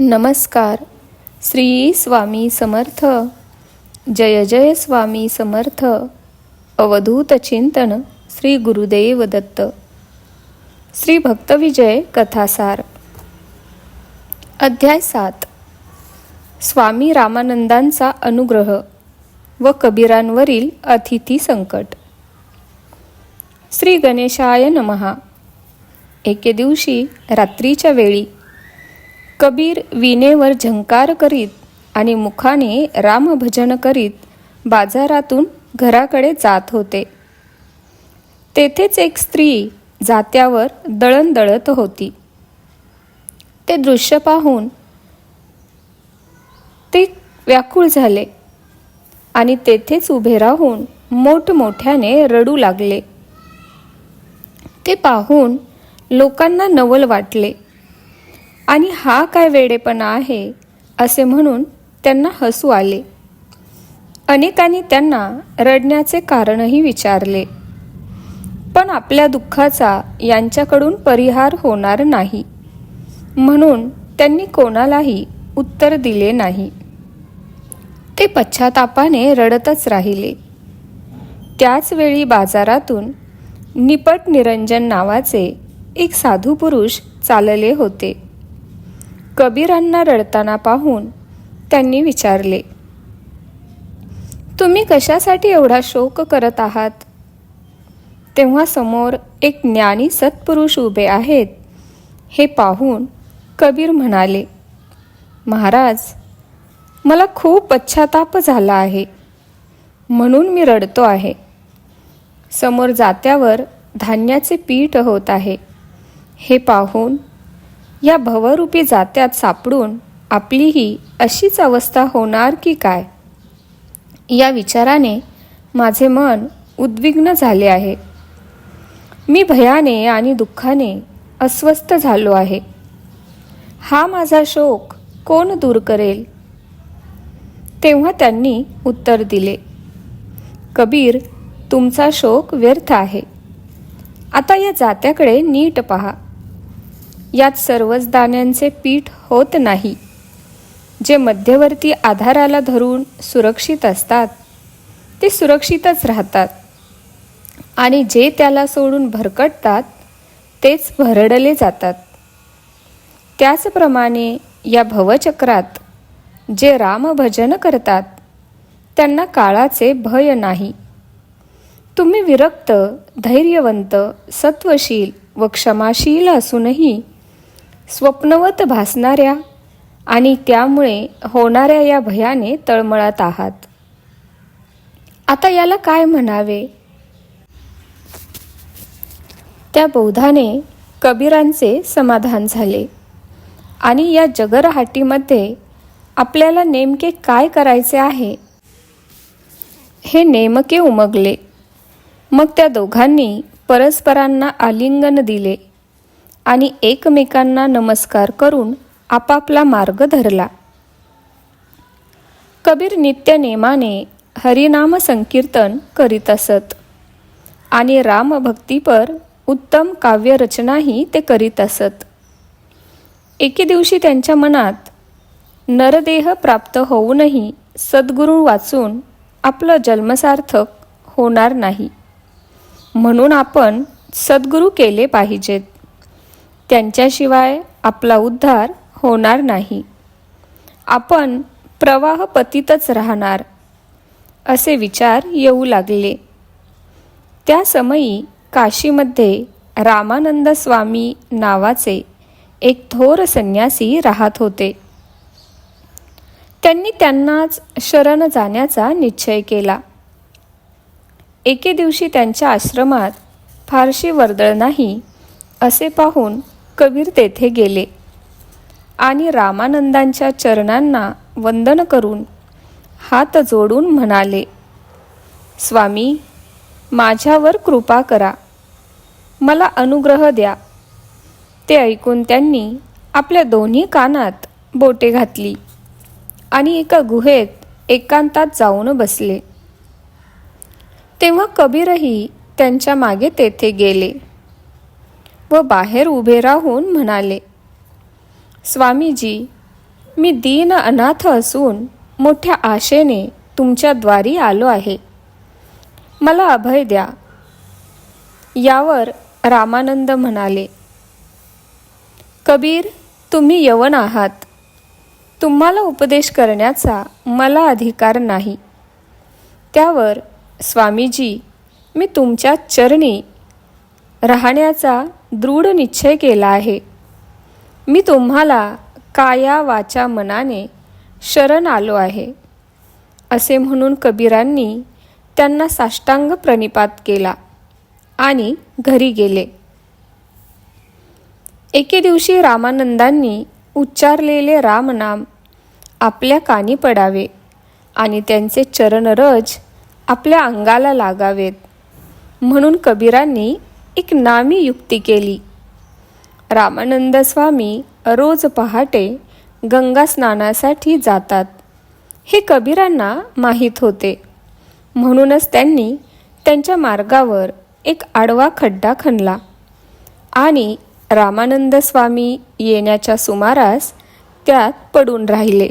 नमस्कार. श्री स्वामी समर्थ. जय जय स्वामी समर्थ. अवधूत चिंतन श्री गुरुदेव दत्त. श्री भक्तविजय कथासार. अध्याय सात. स्वामी रामानंदांचा अनुग्रह व कबीरांवरील अतिथी संकट. श्री गणेशाय नमहा. एके दिवशी रात्रीच्या वेळी कबीर विनेवर झंकार करीत आणि मुखाने रामभजन करीत बाजारातून घराकडे जात होते. तेथेच एक स्त्री जात्यावर दळण दळत होती. ते दृश्य पाहून ते व्याकुळ झाले आणि तेथेच उभे राहून मोठमोठ्याने रडू लागले. ते पाहून लोकांना नवल वाटले. आणि हा काय वेडेपणा आहे? असे म्हणून त्यांना हसू आले. अनेकांनी त्यांना रडण्याचे कारणही विचारले. पण आपल्या दुःखाचा यांच्याकडून परिहार होणार नाही. म्हणून त्यांनी कोणालाही उत्तर दिले नाही. ते पश्चातापाने रडतच राहिले. त्याच वेळी बाजारातून निपट निरंजन नावाचे एक साधू पुरुष चालले होते. कबीरांना रडताना पाहून त्यांनी विचारले तुम्ही कशासाठी एवढा शोक करत आहात? तेव्हा समोर एक ज्ञानी सत्पुरुष उभे आहेत. हे पाहून कबीर म्हणाले महाराज मला खूप पश्चाताप झाला आहे. म्हणून मी रडतो आहे. समोर जात्यावर धान्याचे पीठ होत आहे. हे पाहून या भवरूपी जात्यात सापडून आपलीही अशीच अवस्था होणार की काय? या विचाराने माझे मन उद्विग्न झाले आहे. मी भयाने आणि दुःखाने अस्वस्थ झालो आहे. हा माझा शोक कोण दूर करेल? तेव्हा त्यांनी उत्तर दिले कबीर तुमचा शोक व्यर्थ आहे. आता या जात्याकडे नीट पहा. यात सर्वच दाण्यांचे पीठ होत नाही. जे मध्यवर्ती आधाराला धरून सुरक्षित असतात ते सुरक्षितच राहतात. आणि जे त्याला सोडून भरकटतात तेच भरडले जातात. त्याचप्रमाणे या भवचक्रात जे रामभजन करतात त्यांना काळाचे भय नाही. तुम्ही विरक्त धैर्यवंत सत्वशील व क्षमाशील असूनही स्वप्नवत भासणाऱ्या आणि त्यामुळे होणाऱ्या या भयाने तळमळत आहात. आता याला काय म्हणावे? त्या बौद्धाने कबीरांचे समाधान झाले आणि या जगरहाटीमध्ये आपल्याला नेमके काय करायचे आहे? हे नेमके उमगले. मग त्या दोघांनी परस्परांना आलिंगन दिले. आणि एकमेकांना नमस्कार करून आपापला मार्ग धरला. कबीर नित्य नेमाने हरिनाम संकीर्तन करीत असत. आणि रामभक्तीपर उत्तम काव्यरचनाही ते करीत असत. एके दिवशी त्यांच्या मनात नरदेह प्राप्त होऊनही सद्गुरू वाचून आपलं जन्मसार्थक होणार नाही. म्हणून आपण सद्गुरू केले पाहिजेत. त्यांच्याशिवाय आपला उद्धार होणार नाही. आपण प्रवाहपतीतच राहणार असे विचार येऊ लागले. त्या समयी काशीमध्ये रामानंद स्वामी नावाचे एक थोर संन्यासी राहत होते. त्यांनी त्यांनाच शरण जाण्याचा निश्चय केला. एके दिवशी त्यांच्या आश्रमात फारशी वर्दळ नाही असे पाहून कबीर तेथे गेले. आणि रामानंदांच्या चरणांना वंदन करून हात जोडून म्हणाले स्वामी माझ्यावर कृपा करा. मला अनुग्रह द्या. ते ऐकून त्यांनी आपल्या दोन्ही कानात बोटे घातली आणि एका गुहेत एकांतात जाऊन बसले. तेव्हा कबीरही त्यांच्या मागे तेथे गेले. व बाहेर उभे राहून म्हणाले स्वामीजी मी दीन अनाथ असून मोठ्या आशेने तुमच्या द्वारी आलो आहे. मला अभय द्या. यावर रामानंद म्हणाले कबीर तुम्ही यवन आहात. तुम्हाला उपदेश करण्याचा मला अधिकार नाही. त्यावर स्वामीजी मी तुमच्या चरणी राहण्याचा दृढ निश्चय केला आहे. मी तुम्हाला काया वाचा मनाने शरण आलो आहे. असे म्हणून कबीरांनी त्यांना साष्टांग प्रणिपात केला आणि घरी गेले. एके दिवशी रामानंदांनी उच्चारलेले रामनाम आपल्या कानी पडावे आणि त्यांचे चरणरज आपल्या अंगाला लागावेत म्हणून कबीरांनी एक नामी युक्ती केली. रामानंद स्वामी रोज पहाटे गंगा स्नानासाठी जातात. हे कबीरांना माहीत होते. म्हणूनच त्यांनी त्यांच्या मार्गावर एक आडवा खड्डा खणला. आणि रामानंद स्वामी येण्याच्या सुमारास त्यात पडून राहिले.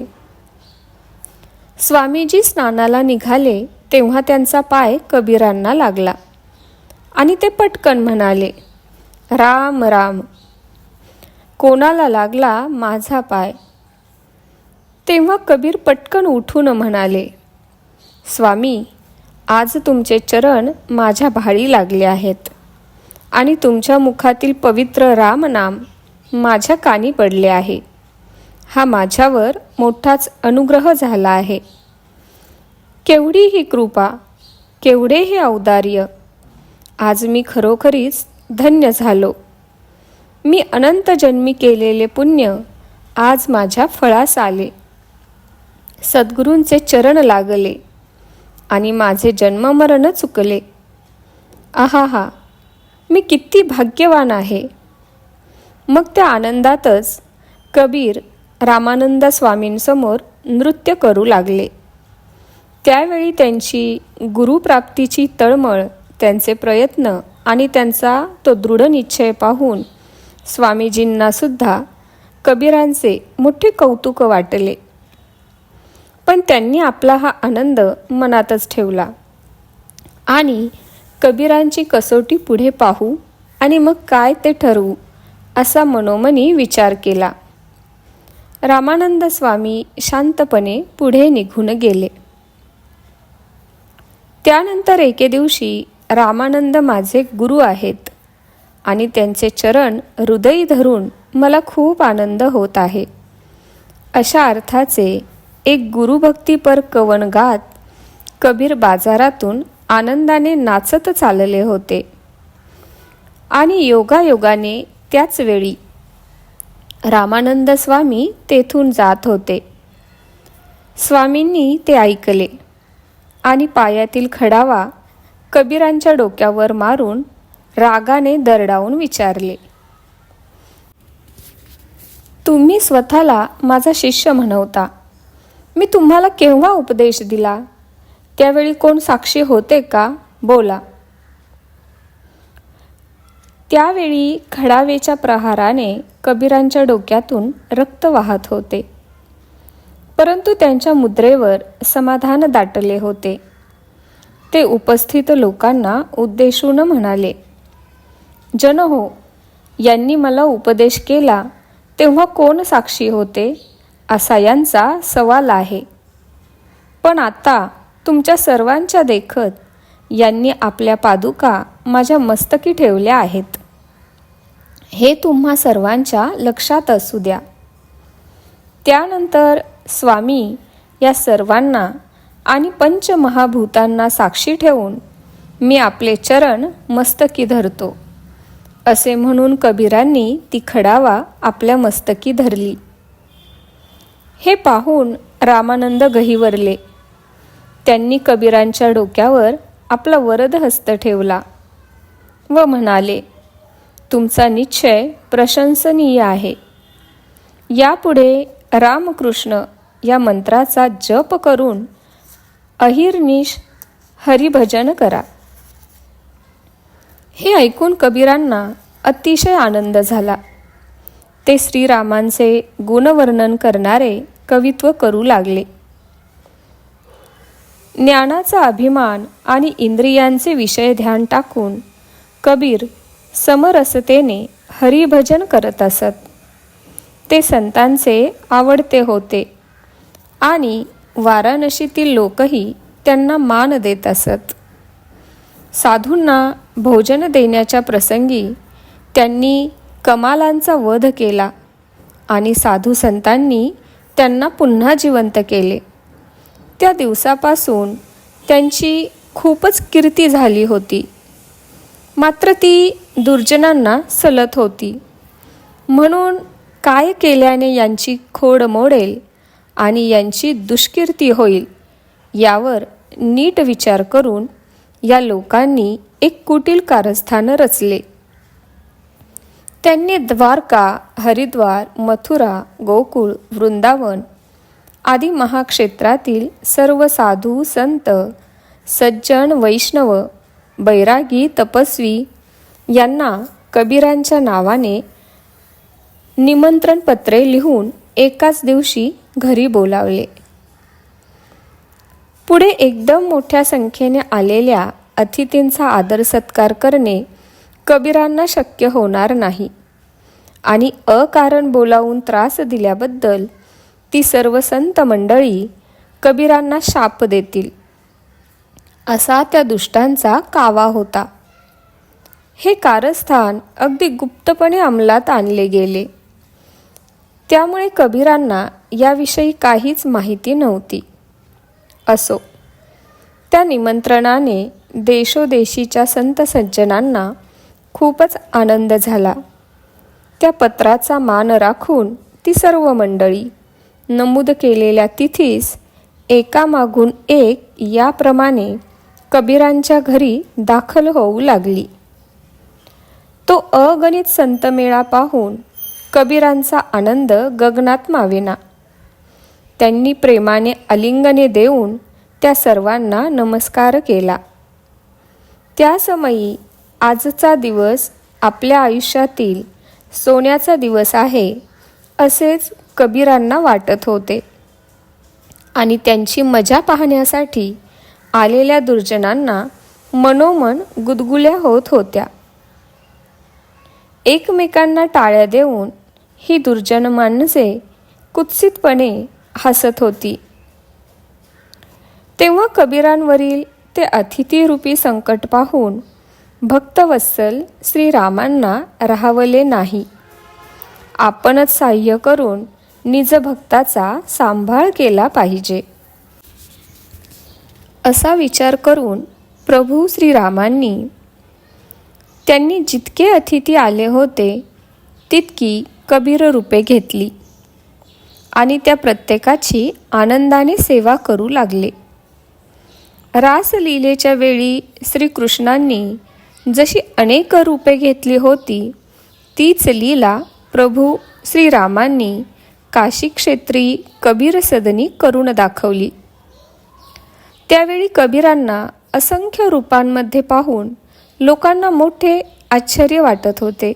स्वामीजी स्नानाला निघाले तेव्हा त्यांचा पाय कबीरांना लागला. आणि ते पटकन म्हणाले राम राम. कोणाला लागला माझा पाय? तेव्हा कबीर पटकन उठून म्हणाले स्वामी आज तुमचे चरण माझ्या भाळी लागले आहेत आणि तुमच्या मुखातील पवित्र रामनाम माझ्या कानी पडले आहे. हा माझ्यावर मोठाच अनुग्रह झाला आहे. केवढी ही कृपा केवढे हे औदार्य आज मी खरोखरीच धन्य झालो. मी अनंत जन्मी केलेले पुण्य आज माझ्या फळास आले. सद्गुरूंचे चरण लागले आणि माझे जन्ममरण चुकले. आहा हा मी किती भाग्यवान आहे. मग त्या आनंदातच कबीर रामानंद स्वामींसमोर नृत्य करू लागले. त्यावेळी त्यांची गुरुप्राप्तीची तळमळ त्यांचे प्रयत्न आणि त्यांचा तो दृढ निश्चय पाहून स्वामीजींनासुद्धा कबीरांचे मोठे कौतुक वाटले. पण त्यांनी आपला हा आनंद मनातच ठेवला. आणि कबीरांची कसोटी पुढे पाहू आणि मग काय ते ठरवू असा मनोमनी विचार केला. रामानंद स्वामी शांतपणे पुढे निघून गेले. त्यानंतर एके दिवशी रामानंद माझे गुरु आहेत आणि त्यांचे चरण हृदयी धरून मला खूप आनंद होत आहे. अशा अर्थाचे एक गुरुभक्तीपर कवन गात कबीर बाजारातून आनंदाने नाचत चालले होते. आणि योगायोगाने त्याच वेळी रामानंद स्वामी तेथून जात होते. स्वामींनी ते ऐकले आणि पायातील खडावा कबीरांच्या डोक्यावर मारून रागाने दरडावून विचारले तुम्ही स्वतःला माझा शिष्य म्हणवता. मी तुम्हाला केव्हा उपदेश दिला? त्यावेळी कोण साक्षी होते का? बोला. त्यावेळी खडावेच्या प्रहाराने कबीरांच्या डोक्यातून रक्त वाहत होते परंतु त्यांच्या मुद्रेवर समाधान दाटले होते. ते उपस्थित लोकांना उद्देशून म्हणाले जन हो यांनी मला उपदेश केला तेव्हा कोण साक्षी होते? असा यांचा सवाल आहे. पण आता तुमच्या सर्वांच्या देखत यांनी आपल्या पादुका माझ्या मस्तकी ठेवल्या आहेत. हे तुम्हा सर्वांच्या लक्षात असू द्या. त्यानंतर स्वामी या सर्वांना आणि पंचमहाभूतांना साक्षी ठेवून मी आपले चरण मस्तकी धरतो. असे म्हणून कबीरांनी ती खडावा आपल्या मस्तकी धरली. हे पाहून रामानंद गहिवरले. त्यांनी कबीरांच्या डोक्यावर आपला वरद हस्त ठेवला व म्हणाले तुमचा निश्चय प्रशंसनीय आहे. यापुढे रामकृष्ण या मंत्राचा जप करून अहिर्निश हरिभजन करा. हे ऐकून कबीरांना अतिशय आनंद झाला. ते श्रीरामांचे गुणवर्णन करणारे कवित्व करू लागले. ज्ञानाचा अभिमान आणि इंद्रियांचे विषय ध्यान टाकून कबीर समरसतेने हरिभजन करत असत. ते संतांचे आवडते होते आणि वाराणसीतील लोकही त्यांना मान देत असत. साधूंना भोजन देण्याच्या प्रसंगी त्यांनी कमालांचा वध केला आणि साधू संतांनी त्यांना पुन्हा जिवंत केले. त्या दिवसापासून त्यांची खूपच कीर्ती झाली होती. मात्र ती दुर्जनांना सलत होती. म्हणून काय केल्याने यांची खोड मोडेल? आणि यांची दुष्कीर्ती होईल. यावर नीट विचार करून या लोकांनी एक कुटील कारस्थान रचले. त्यांनी द्वारका हरिद्वार मथुरा गोकुळ वृंदावन आदी महाक्षेत्रातील सर्व साधू संत सज्जन वैष्णव बैरागी तपस्वी यांना कबीरांच्या नावाने निमंत्रण पत्रे लिहून एकाच दिवशी घरी बोलावले पुढे एकदम मोठ्या संख्येने आलेल्या अतिथींचा आदर सत्कार करणे कबीरांना शक्य होणार नाही. आणि अकारण बोलावून त्रास दिल्याबद्दल ती सर्व संत मंडळी कबीरांना शाप देतील असा त्या दुष्टांचा कावा होता. हे कारस्थान अगदी गुप्तपणे अंमलात आणले गेले. त्यामुळे कबीरांना याविषयी काहीच माहिती नव्हती. असो त्या निमंत्रणाने देशोदेशीच्या संत सज्जनांना खूपच आनंद झाला. त्या पत्राचा मान राखून ती सर्व मंडळी नमूद केलेल्या तिथीस एकामागून एक याप्रमाणे कबीरांच्या घरी दाखल होऊ लागली. तो अगणित संतमेळा पाहून कबीरांचा आनंद गगनात मावेना. त्यांनी प्रेमाने आलिंगने देऊन त्या सर्वांना नमस्कार केला. त्या समयी आजचा दिवस आपल्या आयुष्यातील सोन्याचा दिवस आहे असेच कबीरांना वाटत होते. आणि त्यांची मजा पाहण्यासाठी आलेल्या दुर्जनांना मनोमन गुदगुल्या होत होत्या. एकमेकांना टाळ्या देऊन ही दुर्जन माणसे कुत्सितपणे हसत होती. तेव्हा कबीरांवरील ते अतिथीरूपी संकट पाहून भक्तवत्सल श्रीरामांना राहावले नाही. आपणच साह्य करून निज भक्ताचा सांभाळ केला पाहिजे. असा विचार करून प्रभू श्रीरामांनी त्यांनी जितके अतिथी आले होते तितकी कबीर रूपे घेतली. आणि त्या प्रत्येकाची आनंदाने सेवा करू लागले. रासलीलेच्या वेळी श्रीकृष्णांनी जशी अनेक रूपे घेतली होती तीच लीला प्रभू श्रीरामांनी काशी क्षेत्री कबीर सदनी करून दाखवली. त्यावेळी कबीरांना असंख्य रूपांमध्ये पाहून लोकांना मोठे आश्चर्य वाटत होते.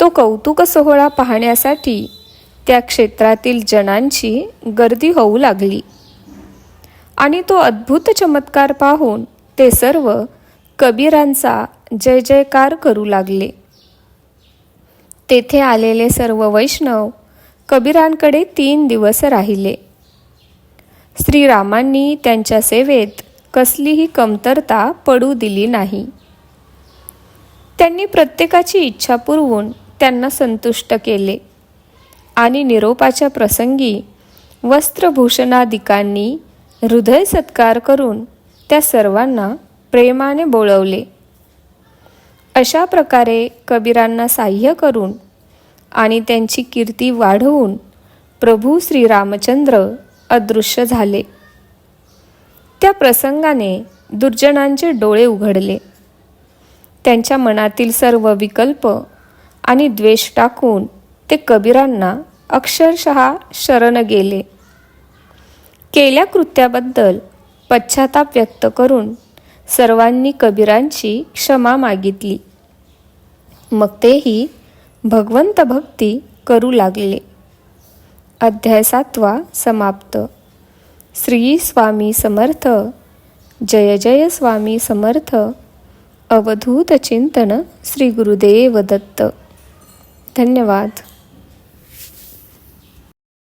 तो कौतुक सोहळा पाहण्यासाठी त्या क्षेत्रातील जनांची गर्दी होऊ लागली. आणि तो अद्भुत चमत्कार पाहून ते सर्व कबीरांचा जय जयकार करू लागले. तेथे आलेले सर्व वैष्णव कबीरांकडे तीन दिवस राहिले. श्रीरामांनी त्यांच्या सेवेत कसलीही कमतरता पडू दिली नाही. त्यांनी प्रत्येकाची इच्छा पुरवून त्यांना संतुष्ट केले. आणि निरोपाच्या प्रसंगी वस्त्रभूषणादिकांनी हृदय सत्कार करून त्या सर्वांना प्रेमाने बोळवले अशा प्रकारे कबीरांना साह्य करून आणि त्यांची कीर्ती वाढवून प्रभू श्रीरामचंद्र अदृश्य झाले. त्या प्रसंगाने दुर्जनांचे डोळे उघडले. त्यांच्या मनातील सर्व विकल्प आणि द्वेष टाकून ते कबीरांना अक्षरशः शरण गेले. केल्या कृत्याबद्दल पश्चाताप व्यक्त करून सर्वांनी कबीरांची क्षमा मागितली. मग तेही भगवंत भक्ती करू लागले. अध्याय सातवा समाप्त. श्री स्वामी समर्थ जय जय स्वामी समर्थ अवधूत चिंतन श्री गुरुदेव दत्त. धन्यवाद.